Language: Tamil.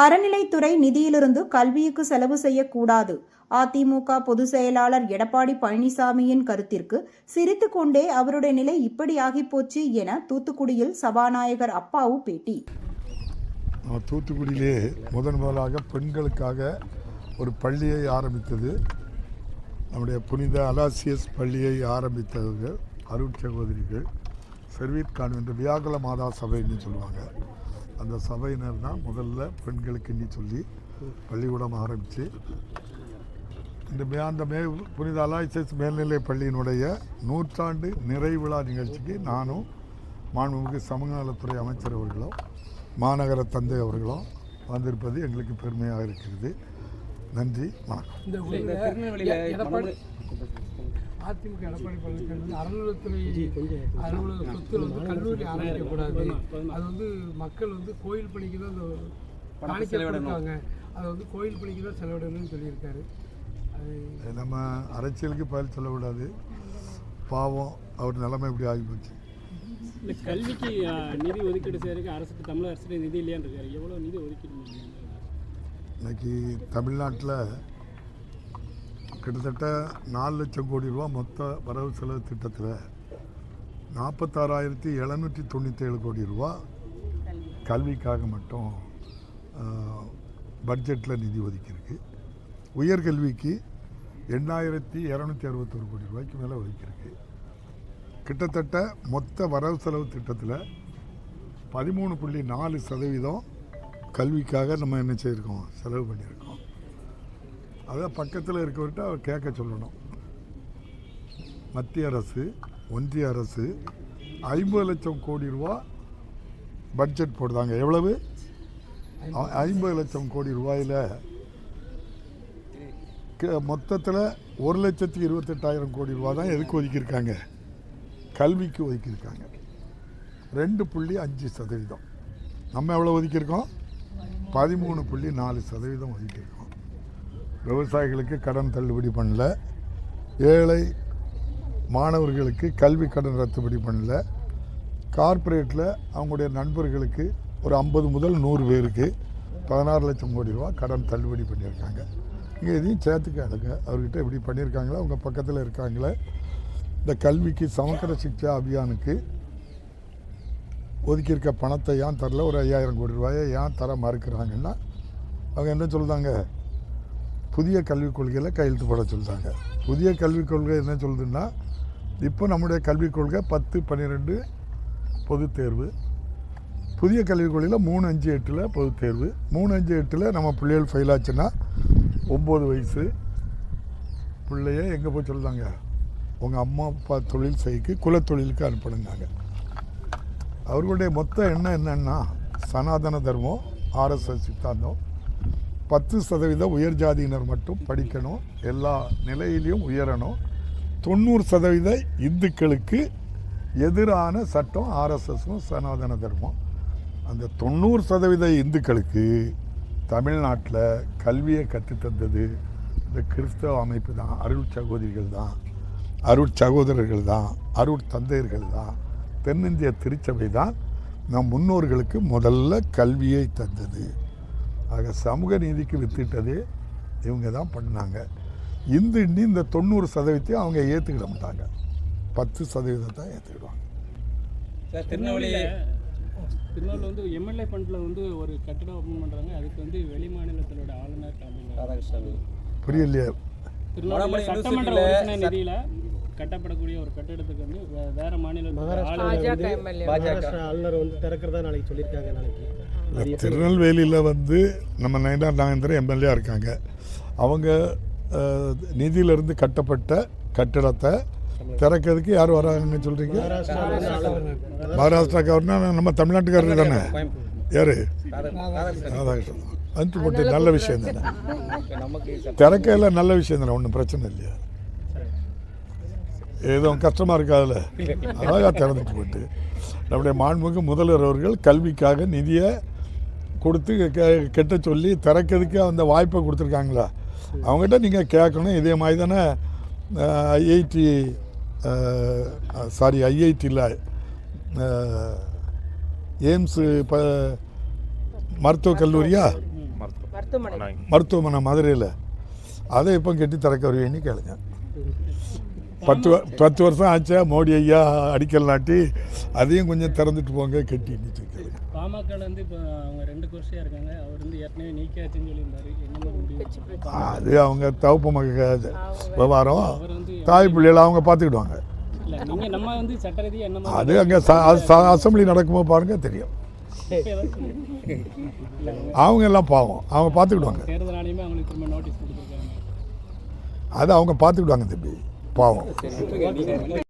அறநிலைத்துறை நிதியிலிருந்து கல்விக்கு செலவு செய்யக்கூடாது. அதிமுக பொதுச் செயலாளர் எடப்பாடி பழனிசாமியின் கருத்திற்கு சிரித்துக்கொண்டே அவருடைய நிலை இப்படி போச்சு என தூத்துக்குடியில் சபாநாயகர் அப்பாவு பேட்டி. தூத்துக்குடியிலே முதன் முதலாக பெண்களுக்காக ஒரு பள்ளியை ஆரம்பித்தது. நம்முடைய புனித அலாசியஸ் பள்ளியை ஆரம்பித்தவர்கள் அருட் சகோதரிகள் செர்வீத் கான்வென்ட் வியாகுல மாதா சபைன்னு சொல்லுவாங்க. அந்த சபையினர் தான் முதல்ல பெண்களுக்கு இன்னி சொல்லி பள்ளிக்கூடம் ஆரம்பித்து இந்த மே அந்த மே புனித அலாய்சஸ் மேல்நிலை பள்ளியினுடைய நூற்றாண்டு நிறைவிழா நிகழ்ச்சிக்கு நானும் மாண்புமிகு சமூகநலத்துறை அமைச்சர் அவர்களும் மாநகர தந்தை அவர்களும் வந்திருப்பது எங்களுக்கு பெருமையாக இருக்கிறது. நன்றி வணக்கம். அதிமுக எடப்பாடி பழனிசாமி வந்து அறநிலைத்துறை அலுவலக சொத்துல வந்து கல்லூரி ஆரம்பிக்கக்கூடாது அது வந்து மக்கள் வந்து கோயில் பணிக்கு தான் அந்த செலவிடணும். கொடுத்தாங்க. அதை வந்து கோயில் பணிக்கு தான் செலவிடணும்னு சொல்லியிருக்காரு. அது நம்ம அரசியலுக்கு பதில் சொல்லக்கூடாது. பாவம் அவர் நிலைமை இப்படி ஆகிப்போச்சு. இந்த கல்விக்கு ஆ, நிதி ஒதுக்கீடு செய்யறதுக்கு அரசுக்கு தமிழக அரசு நிதி இல்லையான்னு இருக்காரு. எவ்வளோ நிதி ஒதுக்கீடு? இன்னைக்கு தமிழ்நாட்டில் கிட்டத்தட்ட நாலு லட்சம் கோடி ரூபா மொத்த வரவு செலவு திட்டத்தில் நாற்பத்தாறாயிரத்தி எழுநூற்றி தொண்ணூற்றேழு கோடி ரூபா கல்விக்காக மட்டும் பட்ஜெட்டில் நிதி ஒதுக்கியிருக்கு. உயர்கல்விக்கு எண்ணாயிரத்தி இரநூத்தி அறுபத்தொரு கோடி ரூபாய்க்கு மேலே ஒதுக்கியிருக்கு. கிட்டத்தட்ட மொத்த வரவு செலவு திட்டத்தில் பதிமூணு புள்ளி நாலு சதவீதம் கல்விக்காக நம்ம என்ன செய்யிருக்கோம் செலவு பண்ணியிருக்கோம். அதை பக்கத்தில் இருக்கவர்கிட்ட அவர் கேட்க சொல்லணும். மத்திய அரசு ஒன்றிய அரசு ஐம்பது லட்சம் கோடி ரூபா பட்ஜெட் போடுதாங்க. எவ்வளவு? ஐம்பது லட்சம் கோடி ரூபாயில் மொத்தத்தில் ஒரு லட்சத்தி இருபத்தெட்டாயிரம் கோடி ரூபா தான் எதுக்கு ஒதுக்கியிருக்காங்க? கல்விக்கு ஒதுக்கியிருக்காங்க. ரெண்டு புள்ளி அஞ்சு சதவீதம். நம்ம எவ்வளோ ஒதுக்கியிருக்கோம்? பதிமூணு புள்ளி நாலு சதவீதம் ஒதுக்கியிருக்கோம். விவசாயிகளுக்கு கடன் தள்ளுபடி பண்ணல. ஏழை மாணவர்களுக்கு கல்வி கடன் ரத்துபடி பண்ணல. கார்ப்பரேட்டில் அவங்களுடைய நண்பர்களுக்கு ஒரு ஐம்பது முதல் நூறு பேருக்கு பதினாறு லட்சம் கோடி ரூபா கடன் தள்ளுபடி பண்ணியிருக்காங்க. இங்கே இதையும் சேர்த்துக்காதுங்க. அவர்கிட்ட இப்படி பண்ணியிருக்காங்களா? அவங்க பக்கத்தில் இருக்காங்களே? இந்த கல்விக்கு சமக்கர சிக்ஷா அபியானுக்கு ஒதுக்கியிருக்க பணத்தை ஏன் தரல? ஒரு ஐயாயிரம் கோடி ரூபாயை ஏன் தர மறுக்கிறாங்கன்னா அவங்க என்ன சொல்லுதாங்க புதிய கல்விக் கொள்கையில் கையெழுத்து போட சொல்லிட்டாங்க புதிய கல்விக் கொள்கை என்ன சொல்லுதுன்னா இப்போ நம்முடைய கல்விக் கொள்கை பத்து பன்னிரெண்டு பொதுத் தேர்வு. புதிய கல்விக் கொள்கையில் மூணு அஞ்சு எட்டில் பொதுத் தேர்வு. மூணு அஞ்சு எட்டில் நம்ம பிள்ளைகள் ஃபெயில் ஆச்சுன்னா ஒம்பது வயசு. பிள்ளைய எங்கே போய் சொல்லுதாங்க உங்கள் அம்மா அப்பா தொழில் செய்க்கு குலத்தொழிலுக்கு அனுப்பணுங்காங்க அவர்களுடைய மொத்த எண்ணம் என்னன்னா சனாதன தர்மம் ஆர்எஸ்எஸ் சித்தாந்தம். பத்து சதவீதம் உயர் ஜாதியினர் மட்டும் படிக்கணும். எல்லா நிலையிலையும் உயரணும். தொண்ணூறு சதவீத இந்துக்களுக்கு எதிரான சட்டம் ஆர்எஸ்எஸும் சனாதன தர்மம். அந்த தொண்ணூறு சதவீத இந்துக்களுக்கு தமிழ்நாட்டில் கல்வியை கற்றுத்தந்தது இந்த கிறிஸ்தவ அமைப்பு தான். அருள் சகோதரிகள் தான். அருள் சகோதரர்கள் தான். அருள் தந்தையர்கள் தான். தென்னிந்திய திருச்சபை தான் நம் முன்னோர்களுக்கு முதல்ல கல்வியை தந்தது. ஆக சமூக நீதிக்கு வித்திட்டதே இவங்க தான் பண்ணாங்க. இந்த இன்னி இந்த தொண்ணூறு சதவீதத்தையும் அவங்க ஏற்றுக்கிட மாட்டாங்க. பத்து சதவீதத்தை ஏற்றுக்கிடுவாங்க சார் திருநெல்வேலி திருநெல்வேலி வந்து எம்எல்ஏ ஃபண்டில் வந்து ஒரு கட்டிடம் ஓப்பன் பண்ணுறாங்க அதுக்கு வந்து வெளி மாநிலத்திலோட ஆளுநர் ராதாகிருஷ்ணன் புரியலையே. திருநெல்வேலி சட்டமன்ற நிதியில கட்டப்படக்கூடிய ஒரு கட்டிடத்துக்கு வந்து வேற மாநிலத்தோட ஆளுநர் வந்து திறக்கிறதா நாளைக்கு சொல்லியிருக்காங்க நாளைக்கு. திருநெல்வேலியில் வந்து நம்ம நயனா நாகேந்திரன் எம்எல்ஏ இருக்காங்க. அவங்க நிதியிலிருந்து கட்டப்பட்ட கட்டிடத்தை திறக்கிறதுக்கு யார் வராங்கன்னு சொல்கிறீங்க மகாராஷ்டிரா கவர்னர் நம்ம தமிழ்நாட்டுக்காரர் தானே? யார்? ராதா- ராதாகிருஷ்ணன். ராதாகிருஷ்ணன். அனுப்பி போட்டு நல்ல விஷயம் தானே? திறக்கையில் நல்ல விஷயம் தானே? ஒன்றும் பிரச்சனை இல்லையா? ஏதோ கஷ்டமாக இருக்காதுல்ல அழகாக திறந்துட்டு போட்டு. நம்முடைய மாண்புமிகு முதல்வர் அவர்கள் கல்விக்காக நிதியை கொடுத்து கெ- கெட்ட சொல்லி திறக்கிறதுக்கு அந்த வாய்ப்பை கொடுத்துருக்காங்களா? அவங்ககிட்ட நீங்கள் கேட்கணும். இதே மாதிரி தானே ஐஐடி சாரி ஐஐடியில் எய்ம்ஸு இப்போ மருத்துவக் கல்லூரியா? மருத்துவமனை. மருத்துவமனை. மதுரையில். அதை எப்போ கட்டி திறக்க வருவீன்னு கேளுங்க. பத்து பத்து வருஷம் ஆச்சா மோடி ஐயா அடிக்கல் நாட்டி அதையும் கொஞ்சம் திறந்துட்டு போங்க கட்டின்னு கேளுங்க பாமகல வந்து இப்போ அவங்க ரெண்டு கோர்ஸியாக இருக்காங்க. அவர் வந்து ஏற்கனவே நீக்கியாச்சுன்னு சொல்லியிருந்தாரு. அது அவங்க தவப்பு மக விவகாரம். தாய் பிள்ளைகள் அவங்க பார்த்துக்கிடுவாங்க. அது அங்கே அசம்பிளி நடக்கும்போது பாருங்க தெரியும். அவங்க எல்லாம் பாவம். அவங்க பார்த்துக்கிடுவாங்க. அதை அவங்க பார்த்துக்கிடுவாங்க தம்பி பாவம்.